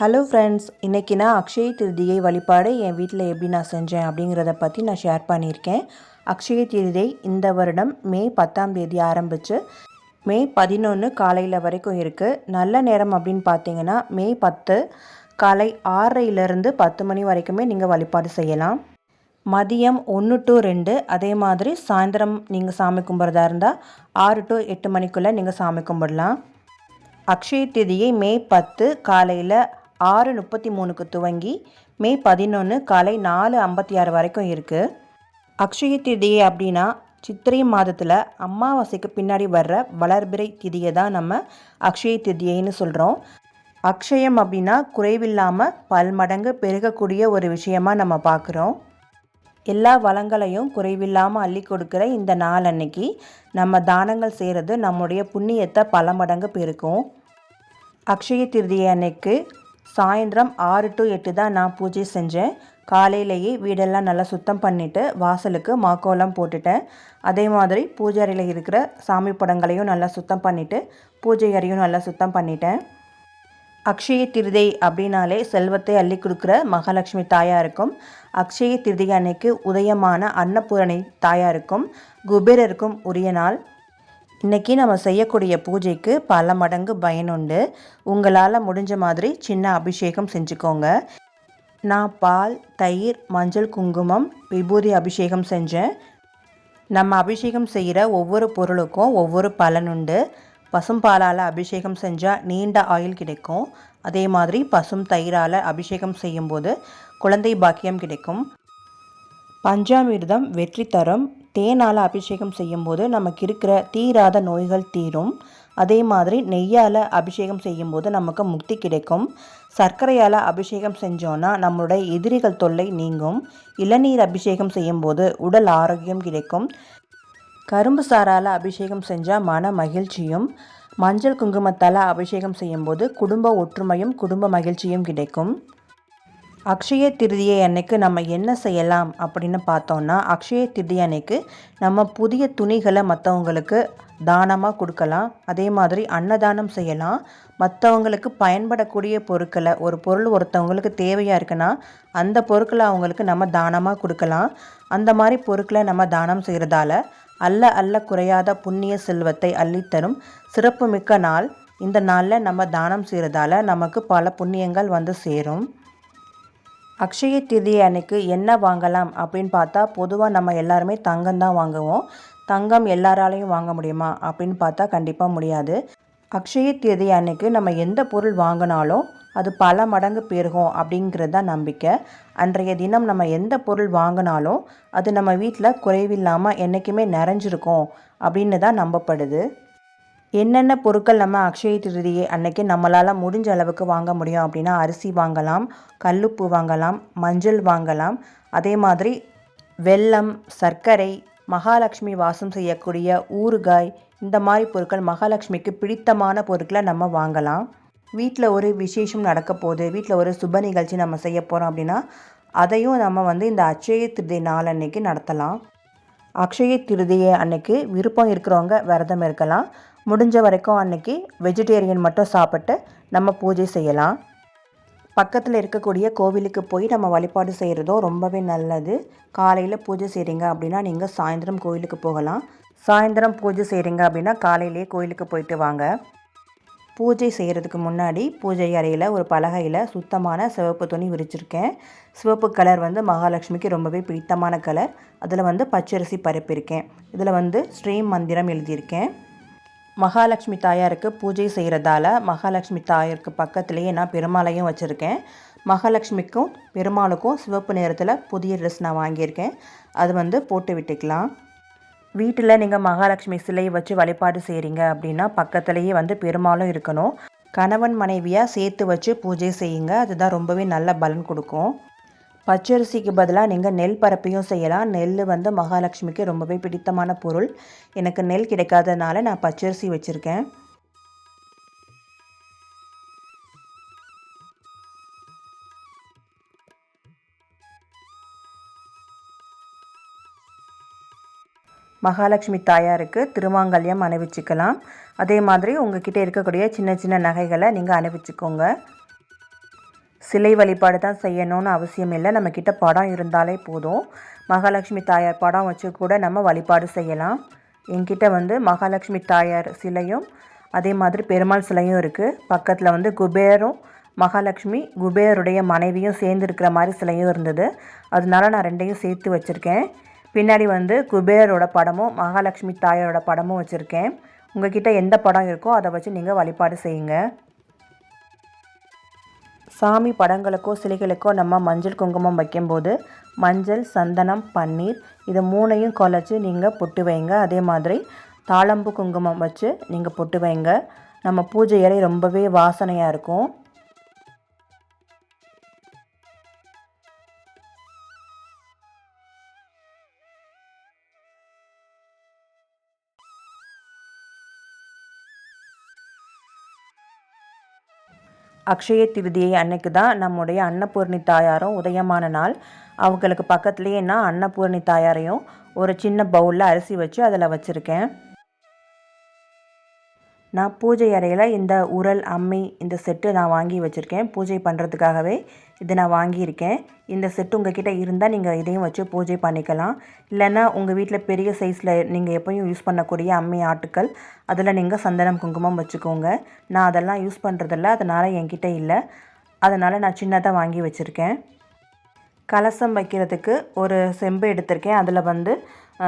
Hello friends இன்றைக்கி நான் அக்ஷய திருதியை வழிபாடு என் வீட்டில் எப்படி நான் செஞ்சேன் அப்படிங்கிறத பற்றி நான் ஷேர் பண்ணியிருக்கேன். அக்ஷய திருதியை இந்த வருடம் மே பத்தாம் தேதி ஆரம்பித்து மே பதினொன்று காலையில் வரைக்கும் இருக்குது நல்ல நேரம் அப்படின்னு பார்த்தீங்கன்னா மே பத்து காலை ஆறரையிலேருந்து பத்து மணி வரைக்குமே நீங்கள் வழிபாடு செய்யலாம். மதியம் ஒன்று டு ரெண்டு அதே மாதிரி சாயந்தரம் நீங்கள் சாமி கும்பிட்றதா இருந்தால் ஆறு டு எட்டு மணிக்குள்ளே நீங்கள் சாமி கும்பிடலாம். அக்ஷய திதியை மே பத்து காலையில் ஆறு முப்பத்தி மூணுக்கு துவங்கி மே பதினொன்று காலை நாலு ஐம்பத்தி ஆறு வரைக்கும் இருக்குது அக்ஷய திதி அப்படின்னா சித்திரை மாதத்தில் அமாவாசைக்கு பின்னாடி வர்ற வளர்பிறை திதியை தான் நம்ம அக்ஷய திதியைன்னு சொல்கிறோம் அக்ஷயம் அப்படின்னா குறைவில்லாமல் பல்மடங்கு பெருகக்கூடிய ஒரு விஷயமா நம்ம பார்க்குறோம் எல்லா வளங்களையும் குறைவில்லாமல் அள்ளி கொடுக்குற இந்த நாள் அன்னைக்கு நம்ம தானங்கள் செய்கிறது நம்முடைய புண்ணியத்தை பல மடங்கு பெருக்கும். அக்ஷய திருதியை அன்னைக்கு சாயந்தரம் ஆறு டு எட்டு தான் நான் பூஜை செஞ்சேன். காலையிலேயே வீடெல்லாம் நல்லா சுத்தம் பண்ணிவிட்டு வாசலுக்கு மாக்கோலம் போட்டுட்டேன். அதே மாதிரி பூஜை அறையில் இருக்கிற சாமி படங்களையும் நல்லா சுத்தம் பண்ணிவிட்டு பூஜை அறையும் நல்லா சுத்தம் பண்ணிட்டேன். அக்ஷய திருதை அப்படின்னாலே செல்வத்தை அள்ளி கொடுக்குற மகாலட்சுமி தாயாருக்கும் அக்ஷய திருதி அன்னைக்கு உதயமான அன்னபூரணி தாயாருக்கும் குபேரருக்கும் உரிய நாள். இன்றைக்கி நம்ம செய்யக்கூடிய பூஜைக்கு பல மடங்கு பயனுண்டு உங்களால் முடிஞ்ச மாதிரி சின்ன அபிஷேகம் செஞ்சுக்கோங்க. நான் பால் தயிர் மஞ்சள் குங்குமம் விபூதி அபிஷேகம் செஞ்சேன். நம்ம அபிஷேகம் செய்கிற ஒவ்வொரு பொருளுக்கும் ஒவ்வொரு பலனுண்டு பசும் பாலால் அபிஷேகம் செஞ்சால் நீண்ட ஆயில் கிடைக்கும். அதே மாதிரி பசும் தயிரால் அபிஷேகம் செய்யும்போது குழந்தை பாக்கியம் கிடைக்கும். பஞ்சாமிர்தம் வெற்றி தரும். தேனால் அபிஷேகம் செய்யும்போது நமக்கு இருக்கிற தீராத நோய்கள் தீரும். அதே மாதிரி நெய்யால் அபிஷேகம் செய்யும்போது நமக்கு முக்தி கிடைக்கும். சர்க்கரையால் அபிஷேகம் செஞ்சோன்னா நம்மளுடைய எதிரிகள் தொல்லை நீங்கும். இளநீர் அபிஷேகம் செய்யும்போது உடல் ஆரோக்கியம் கிடைக்கும். கரும்பு சாரால் அபிஷேகம் செஞ்சால் மன மகிழ்ச்சியும் மஞ்சள் குங்குமத்தால் அபிஷேகம் செய்யும்போது குடும்ப ஒற்றுமையும் குடும்ப மகிழ்ச்சியும் கிடைக்கும். அக்ஷய திருதியை அன்னைக்கு நம்ம என்ன செய்யலாம் அப்படின்னு பார்த்தோன்னா அக்ஷய திருதி அன்னைக்கு நம்ம புதிய துணிகளை மற்றவங்களுக்கு தானமாக கொடுக்கலாம். அதே மாதிரி அன்னதானம் செய்யலாம். மற்றவங்களுக்கு பயன்படக்கூடிய பொருட்களை ஒரு பொருள் ஒருத்தவங்களுக்கு தேவையாக இருக்குன்னா அந்த பொருட்களை அவங்களுக்கு நம்ம தானமாக கொடுக்கலாம். அந்த மாதிரி பொருட்களை நம்ம தானம் செய்கிறதால அல்ல அல்ல குறையாத புண்ணிய செல்வத்தை அள்ளித்தரும். சிறப்புமிக்க நாள். இந்த நாளில் நம்ம தானம் செய்கிறதால நமக்கு பல புண்ணியங்கள் வந்து சேரும். அக்ஷய திதி அன்னைக்கு என்ன வாங்கலாம் அப்படின்னு பார்த்தா பொதுவாக நம்ம எல்லாருமே தங்கம் தான் வாங்குவோம். தங்கம் எல்லாராலையும் வாங்க முடியுமா அப்படின்னு பார்த்தா கண்டிப்பாக முடியாது. அக்ஷய தேதி அன்னைக்கு நம்ம எந்த பொருள் வாங்கினாலும் அது பல மடங்கு பெருகும் அப்படிங்கிறது தான் நம்பிக்கை. அன்றைய தினம் நம்ம எந்த பொருள் வாங்கினாலும் அது நம்ம வீட்டில் குறைவில்லாமல் என்றைக்குமே நிறைஞ்சிருக்கும் அப்படின்னு தான் நம்பப்படுது. என்னென்ன பொருட்கள் நம்ம அக்ஷய திருதியை அன்னைக்கு நம்மளால் முடிஞ்ச அளவுக்கு வாங்க முடியும் அப்படின்னா அரிசி வாங்கலாம் கல்லுப்பு வாங்கலாம் மஞ்சள் வாங்கலாம். அதே மாதிரி வெல்லம் சர்க்கரை மகாலட்சுமி வாசம் செய்யக்கூடிய ஊறுகாய் இந்த மாதிரி பொருட்கள் மகாலட்சுமிக்கு பிடித்தமான பொருட்களை நம்ம வாங்கலாம். வீட்டில் ஒரு விசேஷம் நடக்க போகுது வீட்டில் ஒரு சுப நிகழ்ச்சி நம்ம செய்ய போகிறோம் அப்படின்னா அதையும் நம்ம வந்து இந்த அக்ஷய திருதி நாள் அன்னைக்கு நடத்தலாம். அக்ஷய திருதியை அன்னைக்கு விருப்பம் இருக்கிறவங்க விரதம் இருக்கலாம். முடிஞ்ச வரைக்கும் அன்னைக்கு வெஜிடேரியன் மட்டும் சாப்பிட்டு நம்ம பூஜை செய்யலாம். பக்கத்தில் இருக்கக்கூடிய கோவிலுக்கு போய் நம்ம வழிபாடு செய்கிறதும் ரொம்பவே நல்லது. காலையில் பூஜை செய்கிறீங்க அப்படின்னா நீங்கள் சாயந்தரம் கோவிலுக்கு போகலாம். சாயந்தரம் பூஜை செய்கிறீங்க அப்படின்னா காலையிலேயே கோயிலுக்கு போயிட்டு வாங்க. பூஜை செய்கிறதுக்கு முன்னாடி பூஜை அறையில் ஒரு பலகையில் சுத்தமான சிவப்பு துணி விரிச்சிருக்கேன். சிவப்பு கலர் வந்து மகாலட்சுமிக்கு ரொம்பவே பிடித்தமான கலர். அதில் வந்து பச்சரிசி பரப்பியிருக்கேன் இதில் வந்து ஸ்ரீம் மந்திரம் எழுதியிருக்கேன். மகாலட்சுமி தாயாருக்கு பூஜை செய்கிறதால மகாலட்சுமி தாயாருக்கு பக்கத்துலேயே நான் பெருமாளையும் வச்சுருக்கேன். மகாலட்சுமிக்கும் பெருமாளுக்கும் சிவப்பு நேரத்தில் புதிய ட்ரெஸ் நான் வாங்கியிருக்கேன். அது வந்து போட்டு விட்டுக்கலாம். வீட்டில் நீங்கள் மகாலட்சுமி சிலையை வச்சு வழிபாடு செய்கிறீங்க அப்படின்னா பக்கத்துலேயே வந்து பெருமாளும் இருக்கணும். கணவன் மனைவியாக சேர்த்து வச்சு பூஜை செய்யுங்க. அதுதான் ரொம்பவே நல்ல பலன் கொடுக்கும். பச்சரிசிக்கு பதிலாக நீங்கள் நெல் பரப்பையும் செய்யலாம். நெல் வந்து மகாலட்சுமிக்கு ரொம்பவே பிடித்தமான பொருள். எனக்கு நெல் கிடைக்காதனால நான் பச்சரிசி வச்சுருக்கேன். மகாலட்சுமி தாயாருக்கு திருமாங்கல்யம் அணிவிச்சுக்கலாம். அதே மாதிரி உங்ககிட்ட இருக்கக்கூடிய சின்ன சின்ன நகைகளை நீங்கள் அணிவிச்சுக்கோங்க. சிலை வழிபாடு தான் செய்யணும்னு அவசியம் இல்லை. நம்மக்கிட்ட படம் இருந்தாலே போதும். மகாலட்சுமி தாயார் படம் வச்சு கூட நம்ம வழிபாடு செய்யலாம். என்கிட்ட வந்து மகாலட்சுமி தாயார் சிலையும் அதே மாதிரி பெருமாள் சிலையும் இருக்குது பக்கத்தில் வந்து குபேரும் மகாலட்சுமி குபேருடைய மனைவியும் சேர்ந்து இருக்கிற மாதிரி சிலையும் இருந்தது. அதனால நான் ரெண்டையும் சேர்த்து வச்சுருக்கேன். பின்னாடி வந்து குபேரோட படமும் மகாலட்சுமி தாயாரோட படமும் வச்சுருக்கேன். உங்ககிட்ட எந்த படம் இருக்கோ அதை வச்சு நீங்கள் வழிபாடு செய்யுங்க. சாமி படங்களுக்கோ சிலைகளுக்கோ நம்ம மஞ்சள் குங்குமம் வைக்கும்போது மஞ்சள் சந்தனம் பன்னீர் இது மூணையும் குழச்சி நீங்கள் பொட்டு வைங்க. அதே மாதிரி தாளம்பு குங்குமம் வச்சு நீங்கள் பொட்டு வைங்க. நம்ம பூஜை அறை ரொம்பவே வாசனையாக இருக்கும். அக்ஷய திருதியை அன்னைக்கு தான் நம்முடைய அன்னபூர்ணி தாயாரும் உதயமான நாள். அவங்களுக்கு பக்கத்துலேயே நான் அன்னபூர்ணி தாயாரையும் ஒரு சின்ன பவுலில் அரிசி வச்சு அதில் வச்சுருக்கேன். நான் பூஜை அறையில் இந்த உரல் அம்மி இந்த செட்டு நான் வாங்கி வச்சுருக்கேன். பூஜை பண்ணுறதுக்காகவே இது நான் வாங்கியிருக்கேன். இந்த செட்டு உங்கள் கிட்டே இருந்தால் நீங்கள் இதையும் வச்சு பூஜை பண்ணிக்கலாம். இல்லைன்னா உங்கள் வீட்டில் பெரிய சைஸில் நீங்கள் எப்போயும் யூஸ் பண்ணக்கூடிய அம்மி ஆட்டுக்கள் அதில் நீங்கள் சந்தனம் குங்குமம் வச்சுக்கோங்க. நான் அதெல்லாம் யூஸ் பண்ணுறதில்ல அதனால் என்கிட்ட இல்லை. அதனால் நான் சின்னதாக வாங்கி வச்சுருக்கேன். கலசம் வைக்கிறதுக்கு ஒரு செம்பு எடுத்திருக்கேன். அதில் வந்து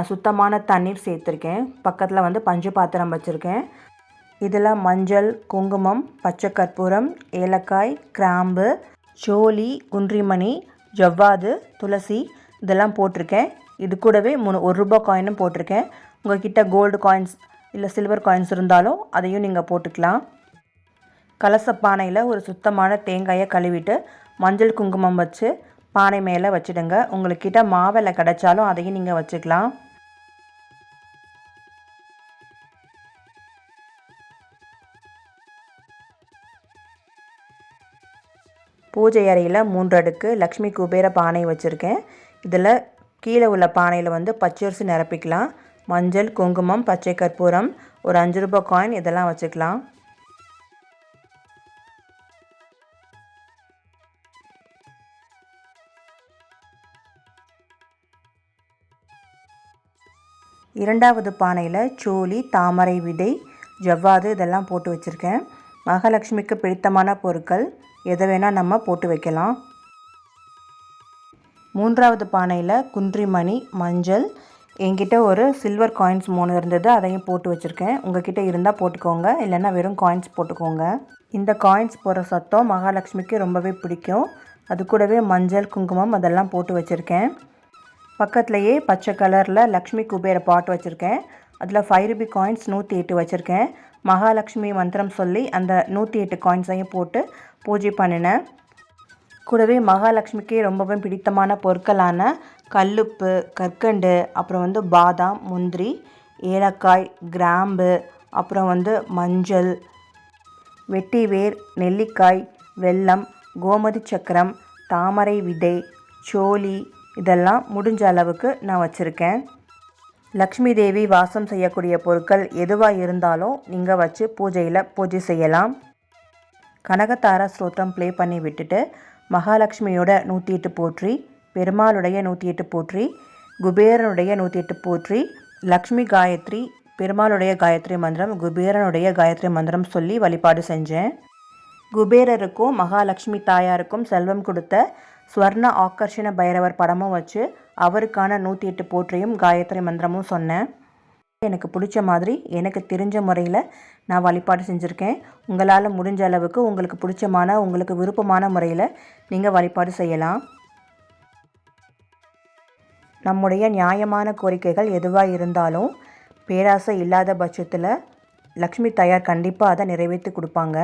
சுத்தமான தண்ணீர் சேர்த்துருக்கேன். பக்கத்தில் வந்து பஞ்சு பாத்திரம் வச்சுருக்கேன். இதில் மஞ்சள் குங்குமம் பச்சை கற்பூரம் ஏலக்காய் கிராம்பு சோலி குன்றிமணி ஜவ்வாது துளசி இதெல்லாம் போட்டிருக்கேன். இது கூடவே மூணு ஒரு ரூபா காயினும் போட்டிருக்கேன். உங்கள்கிட்ட கோல்டு காயின்ஸ் இல்லை சில்வர் காயின்ஸ் இருந்தாலும் அதையும் நீங்கள் போட்டுக்கலாம். கலச பானையில் ஒரு சுத்தமான தேங்காயை கழுவிட்டு மஞ்சள் குங்குமம் வச்சு பானை மேலே வச்சுடுங்க. உங்கள்கிட்ட மாவில் கிடச்சாலும் அதையும் நீங்கள் வச்சுக்கலாம். பூஜை அறையில் மூன்று அடுக்கு லக்ஷ்மி குபேர பானை வச்சுருக்கேன். இதில் கீழே உள்ள பானையில் வந்து பச்சரிசி நிரப்பிக்கலாம். மஞ்சள் குங்குமம் பச்சை கற்பூரம் ஒரு அஞ்சு ரூபாய் காயின் இதெல்லாம் வச்சுக்கலாம். இரண்டாவது பானையில் சோழி தாமரை விதை ஜவ்வாது இதெல்லாம் போட்டு வச்சுருக்கேன். மகாலட்சுமிக்கு பிடித்தமான பொருட்கள் எதை வேணால் நம்ம போட்டு வைக்கலாம். மூன்றாவது பானையில் குன்றிமணி மஞ்சள் என்கிட்ட ஒரு சில்வர் காயின்ஸ் மூணு இருந்தது அதையும் போட்டு வச்சுருக்கேன். உங்ககிட்ட இருந்தால் போட்டுக்கோங்க இல்லைன்னா வெறும் காயின்ஸ் போட்டுக்கோங்க. இந்த காயின்ஸ் போகிற சத்தம் மகாலட்சுமிக்கு ரொம்பவே பிடிக்கும். அது கூடவே மஞ்சள் குங்குமம் அதெல்லாம் போட்டு வச்சுருக்கேன். பக்கத்துலேயே பச்சை கலரில் லக்ஷ்மி குபேர பாட்டு வச்சுருக்கேன். அதில் ஃபைவ் ருபி காயின்ஸ் நூற்றி எட்டு வச்சுருக்கேன். மகாலட்சுமி மந்திரம் சொல்லி அந்த நூற்றி எட்டு காயின்ஸையும் போட்டு பூஜை பண்ணினேன் கூடவே மகாலட்சுமிக்கு ரொம்பவே பிடித்தமான பொருட்களான கல்லுப்பு கற்கண்டு அப்புறம் வந்து பாதாம் முந்திரி ஏலக்காய் கிராம்பு அப்புறம் வந்து மஞ்சள் வெட்டிவேர் நெல்லிக்காய் வெல்லம் கோமதி சக்கரம் தாமரை விதை சோழி இதெல்லாம் முடிஞ்ச அளவுக்கு நான் வச்சுருக்கேன். லக்ஷ்மி தேவி வாசம் செய்யக்கூடிய பொருட்கள் எதுவாக இருந்தாலும் நீங்கள் வச்சு பூஜையில் பூஜை செய்யலாம். கனகத்தார ஸ்ரோத்திரம் ப்ளே பண்ணி விட்டுட்டு மகாலட்சுமியோட நூற்றி எட்டு போற்றி பெருமாளுடைய நூற்றி எட்டு போற்றி குபேரனுடைய நூற்றி எட்டு போற்றி லக்ஷ்மி காயத்ரி பெருமாளுடைய காயத்ரி மந்திரம் குபேரனுடைய காயத்ரி மந்திரம் சொல்லி வழிபாடு செஞ்சேன். குபேரருக்கும் மகாலட்சுமி தாயாருக்கும் செல்வம் கொடுத்த ஸ்வர்ண ஆக்கர்ஷண பைரவர் படமும் வச்சு அவருக்கான நூற்றி எட்டு போற்றியும் காயத்ரி மந்திரமும் சொன்னேன். எனக்கு பிடிச்ச மாதிரி எனக்கு தெரிஞ்ச முறையில் நான் வழிபாடு செஞ்சுருக்கேன். உங்களால் முடிஞ்ச அளவுக்கு உங்களுக்கு பிடிச்சமான உங்களுக்கு விருப்பமான முறையில் நீங்கள் வழிபாடு செய்யலாம். நம்முடைய நியாயமான கோரிக்கைகள் எதுவாக இருந்தாலும் பேராசை இல்லாத பட்சத்தில் லக்ஷ்மி தாயார் கண்டிப்பாக அதை நிறைவேற்றி கொடுப்பாங்க.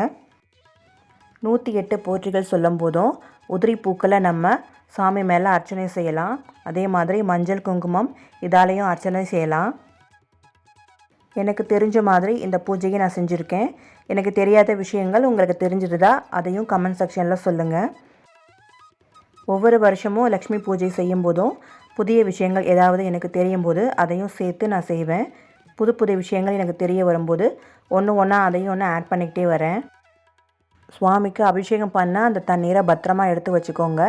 நூற்றி எட்டு போற்றிகள் சொல்லும் போதும் உதிரி பூக்களை நம்ம சாமி மேலே அர்ச்சனை செய்யலாம். அதே மாதிரி மஞ்சள் குங்குமம் இதாலேயும் அர்ச்சனை செய்யலாம். எனக்கு தெரிஞ்ச மாதிரி இந்த பூஜையை நான் செஞ்சுருக்கேன். எனக்கு தெரியாத விஷயங்கள் உங்களுக்கு தெரிஞ்சிருந்தா அதையும் கமெண்ட் செக்ஷனில் சொல்லுங்கள் ஒவ்வொரு வருஷமும் லக்ஷ்மி பூஜை செய்யும் போதும் புதிய விஷயங்கள் ஏதாவது எனக்கு தெரியும் போது அதையும் சேர்த்து நான் செய்வேன். புது புது விஷயங்கள் எனக்கு தெரிய வரும்போது ஒன்று ஒன்றா அதையும் ஒன்று ஆட் பண்ணிக்கிட்டே வரேன். சுவாமிக்கு அபிஷேகம் பண்ணால் அந்த தண்ணீரை பத்திரமா எடுத்து வச்சுக்கோங்க.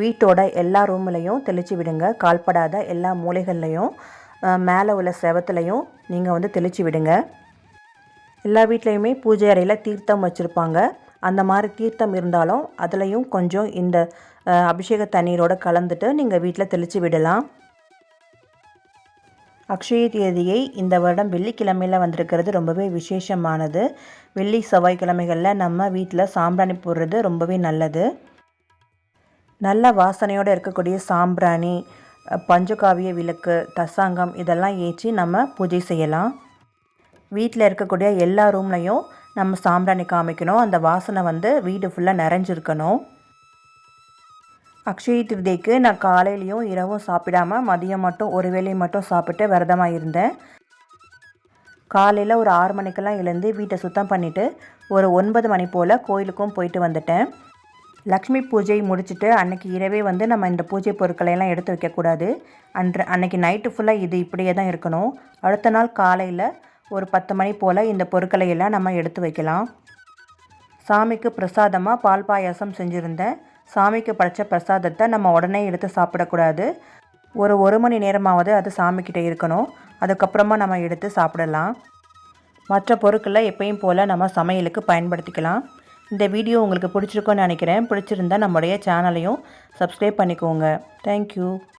வீட்டோட எல்லா ரூம்லையும் தெளித்து விடுங்க. கால்படாத எல்லா மூலைகள்லையும் மேலே உள்ள செவத்துலையும் நீங்கள் வந்து தெளித்து விடுங்க. எல்லா வீட்லேயுமே பூஜை அறையில் தீர்த்தம் வச்சுருப்பாங்க. அந்த மாதிரி தீர்த்தம் இருந்தாலும் அதுலேயும் கொஞ்சம் இந்த அபிஷேக தண்ணீரோடு கலந்துட்டு நீங்கள் வீட்டில் தெளித்து விடலாம். அக்ஷய தேதியை இந்த வருடம் வெள்ளிக்கிழமையில் வந்திருக்கிறது ரொம்பவே விசேஷமானது. வெள்ளி செவ்வாய்க்கிழமைகளில் நம்ம வீட்டில் சாம்பிராணி போடுறது ரொம்பவே நல்லது. நல்ல வாசனையோடு இருக்கக்கூடிய சாம்பிராணி பஞ்சகாவிய விளக்கு தசாங்கம் இதெல்லாம் ஏற்றி நம்ம பூஜை செய்யலாம். வீட்டில் இருக்கக்கூடிய எல்லா ரூம்லையும் நம்ம சாம்பிராணி காமிக்கணும். அந்த வாசனை வந்து வீடு ஃபுல்லாக நிறைஞ்சிருக்கணும். அக்ஷய திருதிக்கு நான் காலையிலையும் இரவும் சாப்பிடாம மதியம் மட்டும் ஒரு வேலையை மட்டும் சாப்பிட்டு விரதமாக இருந்தேன். காலையில் ஒரு ஆறு மணிக்கெல்லாம் எழுந்து வீட்டை சுத்தம் பண்ணிவிட்டு ஒரு ஒன்பது மணி போல் கோயிலுக்கும் போயிட்டு வந்துட்டேன். லக்ஷ்மி பூஜை முடிச்சுட்டு அன்னைக்கு இரவே வந்து நம்ம இந்த பூஜை பொருட்களை எல்லாம் எடுத்து வைக்கக்கூடாது. அன்று அன்னைக்கு நைட்டு ஃபுல்லாக இது இப்படியே தான் இருக்கணும். அடுத்த நாள் காலையில் ஒரு பத்து மணி போல் இந்த பொருட்களை எல்லாம் நம்ம எடுத்து வைக்கலாம். சாமிக்கு பிரசாதமாக பால் பாயாசம் செஞ்சுருந்தேன். சாமிக்கு படைச்ச பிரசாதத்தை நம்ம உடனே எடுத்து சாப்பிடக்கூடாது. ஒரு ஒரு மணி நேரமாவது அது சாமிக்கிட்ட இருக்கணும். அதுக்கப்புறமா நம்ம எடுத்து சாப்பிடலாம். மற்ற பொருட்களை எப்பயும் போல் நம்ம சமையலுக்கு பயன்படுத்திக்கலாம். இந்த வீடியோ உங்களுக்கு பிடிச்சிருக்கோன்னு நினைக்கிறேன். பிடிச்சிருந்தா நம்முடைய சேனலையும் சப்ஸ்கிரைப் பண்ணிக்கோங்க. தேங்க்யூ